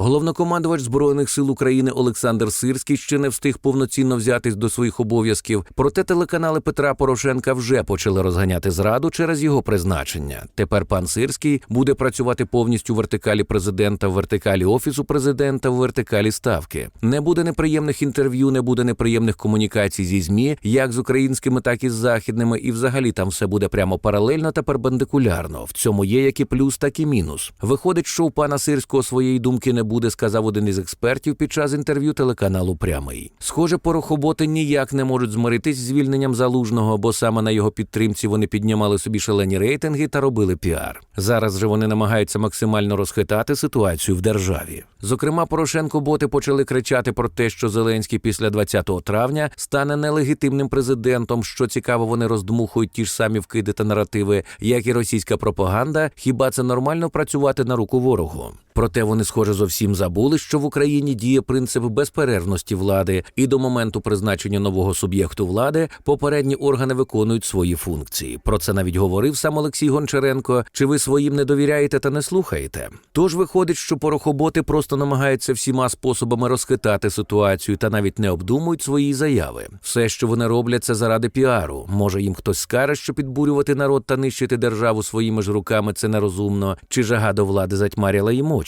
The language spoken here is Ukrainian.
Головнокомандувач збройних сил України Олександр Сирський ще не встиг повноцінно взятись до своїх обов'язків. Проте телеканали Петра Порошенка вже почали розганяти зраду через його призначення. Тепер пан Сирський буде працювати повністю в вертикалі президента, в вертикалі офісу президента, в вертикалі ставки. Не буде неприємних інтерв'ю, не буде неприємних комунікацій зі змі, як з українськими, так і з західними, і взагалі там все буде прямо паралельно та перпендикулярно. В цьому є як і плюс, так і мінус. Виходить, що у пана Сирського своєї думки не буде, сказав один із експертів під час інтерв'ю телеканалу Прямий. Схоже, порохоботи ніяк не можуть змиритись з звільненням залужного, бо саме на його підтримці вони піднімали собі шалені рейтинги та робили піар. Зараз же вони намагаються максимально розхитати ситуацію в державі. Зокрема, Порошенко боти почали кричати про те, що Зеленський після 20 травня стане нелегітимним президентом. Що цікаво, вони роздмухують ті ж самі вкиди та наративи, як і російська пропаганда. Хіба це нормально працювати на руку ворогу? Проте вони, схоже, зовсім забули, що в Україні діє принцип безперервності влади, і до моменту призначення нового суб'єкту влади попередні органи виконують свої функції. Про це навіть говорив сам Олексій Гончаренко. Чи ви своїм не довіряєте та не слухаєте? Тож виходить, що порохоботи просто намагаються всіма способами розхитати ситуацію та навіть не обдумують свої заяви. Все, що вони роблять, це заради піару. Може, їм хтось скаже, що підбурювати народ та нищити державу своїми ж руками це нерозумно, чи жага до влади затьмаряла їм очі.